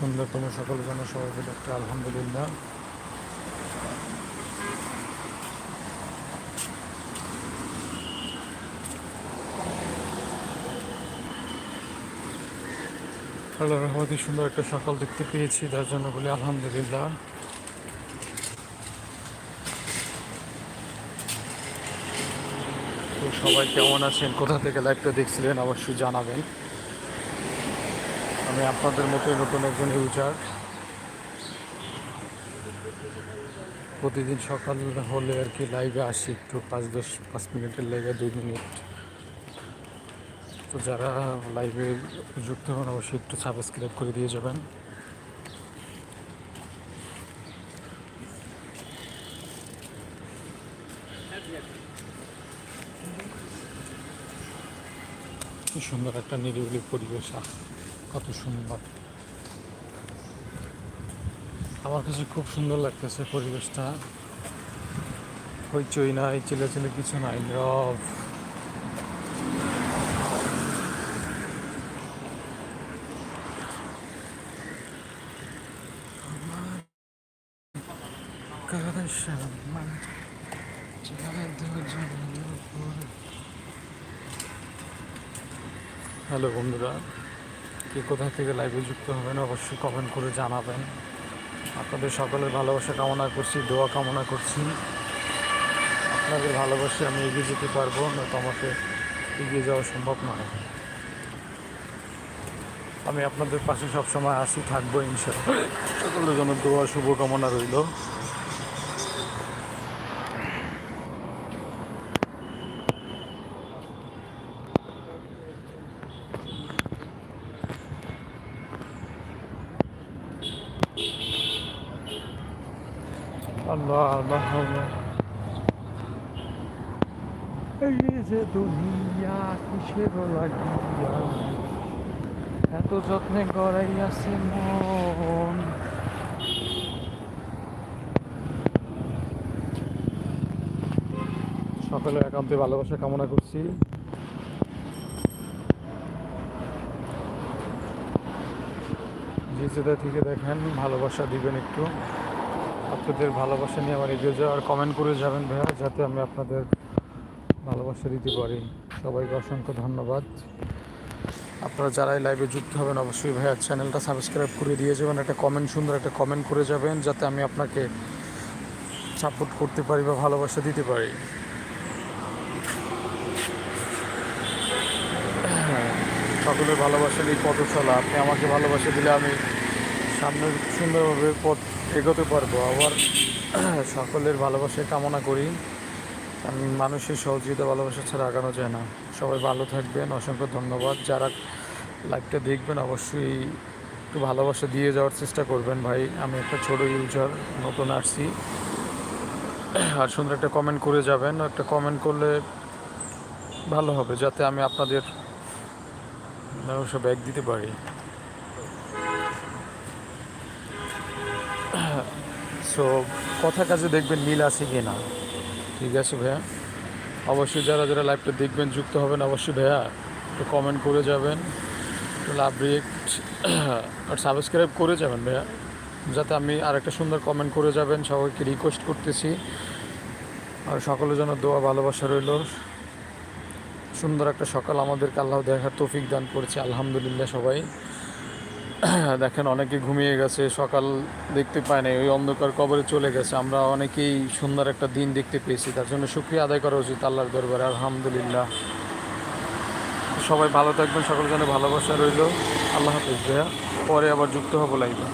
সুন্দরতম সকলের জন্য সবাইকে ডাক্তার, আলহামদুলিল্লাহ। আল্লাহ রহমতি সুন্দর একটা সকাল দেখতে পেয়েছি তার জন্য বলি আলহামদুলিল্লাহ। সবাই কেমন আছেন? কোথা থেকে লাইভটা দেখছিলেন? অবশ্যই জানাবেন। আমি আপনাদের মতোই নতুন একজন ইউজার প্রতিদিন সকাল হলে আর কি লাইভে আসি একটু পাঁচ দশ, পাঁচ মিনিটের লাইভে দুই মিনিট। তো যারা লাইভে যুক্ত হন অবশ্যই একটু সাবস্ক্রাইব করে দিয়ে যাবেন। সুন্দর একটা নিরিবিলি পরিবেশ কত সুন্দর। আমার কাছে খুব সুন্দর লাগতেছে পরিবেশটা। হইচই নাই চিলে চিলে কিছু নাই নীরব হ্যালো বন্ধুরা। কে কোথা থেকে লাইভে যুক্ত হবেন, অবশ্যই কমেন্ট করে জানাবেন। আপনাদের সকলের ভালোবাসা কামনা করছি, দোয়া কামনা করছি। আপনাদের ভালোবাসে আমি এগিয়ে যেতে পারব নয়তো আমাকে এগিয়ে যাওয়া সম্ভব নয়। আমি আপনাদের পাশে সবসময় আসি, থাকব ইনশাল্লাহ সকলের জন্য দোয়া, শুভকামনা রইল। আল্লাহ এই যে দুনিয়া কিসের লাগিয়া এত যত্নে গড়াইয়াছে মন। সকলে একান্তে ভালোবাসা কামনা করছি। যে থেকে দেখেন, ভালোবাসা দিবেন একটু। আপনাদের ভালোবাসা নিয়ে আমার এগিয়ে যাওয়ার কমেন্ট করে যাবেন ভাইয়া, যাতে আমি আপনাদের ভালোবাসা দিতে পারি। সবাইকে অসংখ্য ধন্যবাদ। আপনারা যারাই লাইভে যুক্ত হবেন, অবশ্যই ভাইয়া চ্যানেলটা সাবস্ক্রাইব করে দিয়ে যাবেন। একটা কমেন্ট সুন্দর একটা কমেন্ট করে যাবেন, যাতে আমি আপনাকে সাপোর্ট করতে পারি বা ভালোবাসা দিতে পারি। সকলের ভালোবাসা এই পথ চলা আপনি আমাকে ভালোবাসা দিলে আমি সামনে সুন্দরভাবে পথ এগোতে পারব। আবার সকলের ভালোবাসা কামনা করি। আমি মানুষের সহযোগিতা, ভালোবাসা ছাড়া আগানো যায় না। সবাই ভালো থাকবেন। অসংখ্য ধন্যবাদ। যারা লাইভটা দেখবেন, অবশ্যই একটু ভালোবাসা দিয়ে যাওয়ার চেষ্টা করবেন ভাই। আমি একটা ছোট ইউজার নতুন আসছি। আর সুন্দর একটা কমেন্ট করে যাবেন। একটা কমেন্ট করলে ভালো হবে, যাতে আমি আপনাদের ব্যাগ দিতে পারি। সো কথা কাজে দেখবেন মিল আছে কি না। ঠিক আছে ভাইয়া? অবশ্যই যারা যারা লাইভটা দেখবেন, যুক্ত হবেন, অবশ্যই ভাইয়া একটু কমেন্ট করে যাবেন। একটু লাভ রিয়েক্ট আর সাবস্ক্রাইব করে যাবেন ভাইয়া। যাতে আমি আর একটা সুন্দর কমেন্ট করে যাবেন, সবাইকে রিকোয়েস্ট করতেছি। আর সকলের জন্য দোয়া, ভালোবাসা রইল। সুন্দর একটা সকাল আমাদেরকে আল্লাহ দেখার তৌফিক দান করেছে, আলহামদুলিল্লাহ সবাই। দেখেন, অনেকে ঘুমিয়ে গেছে, সকাল দেখতে পায় না ওই অন্ধকার কবরে চলে গেছে। আমরা অনেকেই সুন্দর একটা দিন দেখতে পেয়েছি, তার জন্য সুক্রিয়া আদায় করা উচিত আল্লাহর দরবারে, আলহামদুলিল্লাহ। সবাই ভালো থাকবেন সকলের জন্য ভালোবাসা রইল। আল্লাহ হাফিজ ভাইয়া, পরে আবার যুক্ত হব লাইভে